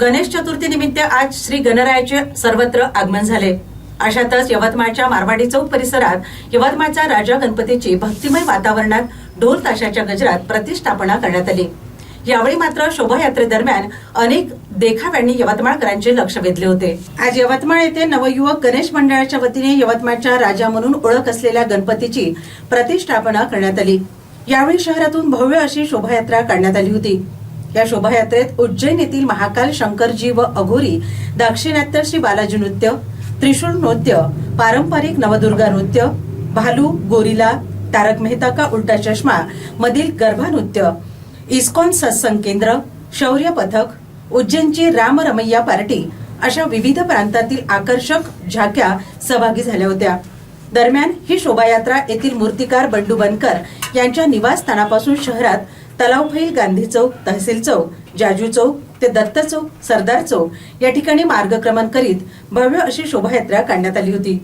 गणेश चतुर्थी निमित्त आज श्री गणरायाचे सर्वत्र आगमन झाले. अशातच यवतमाळच्या मारवाडी चौक परिसरात यवतमाळच्या राजा गणपतीची भक्तिमय वातावरणात ढोल ताशाच्या गजरात प्रतिष्ठापना करण्यात आली. यावेळी मात्र शोभायात्रेदरम्यान अनेक देखाव्यांनी यवतमाळकरांचे लक्ष वेधले होते. आज यवतमाळ येथे नवयुवक गणेश मंडळाच्या वतीने यवतमाळच्या राजा म्हणून ओळख असलेल्या गणपतीची प्रतिष्ठापना करण्यात आली. यावेळी शहरातून भव्य अशी शोभायात्रा काढण्यात आली होती. या शोभायात्रेत उज्जैन येथील महाकाल शंकरजी व अघोरी दाक्षिणात्य श्री बालाजी नृत्य त्रिशूळ नृत्य पारंपरिक नवदुर्गा नृत्य भालू गोरिला तारक मेहता का उलटा चष्मा मधील गरबा नृत्य इस्कॉन सत्संग केंद्र शौर्य पथक उज्जैनची राम रमैया पार्टी अशा विविध प्रांतातील आकर्षक झाक्या सहभागी झाल्या होत्या. दरम्यान ही शोभायात्रा येथील मूर्तिकार बंडू बनकर यांच्या निवासस्थानापासून शहरात तलावफैल गांधी चौक तहसील चौक जाजू चौक ते दत्त चौक सरदार चौक या ठिकाणी मार्गक्रमण करीत भव्य अशी शोभायात्रा काढण्यात आली होती.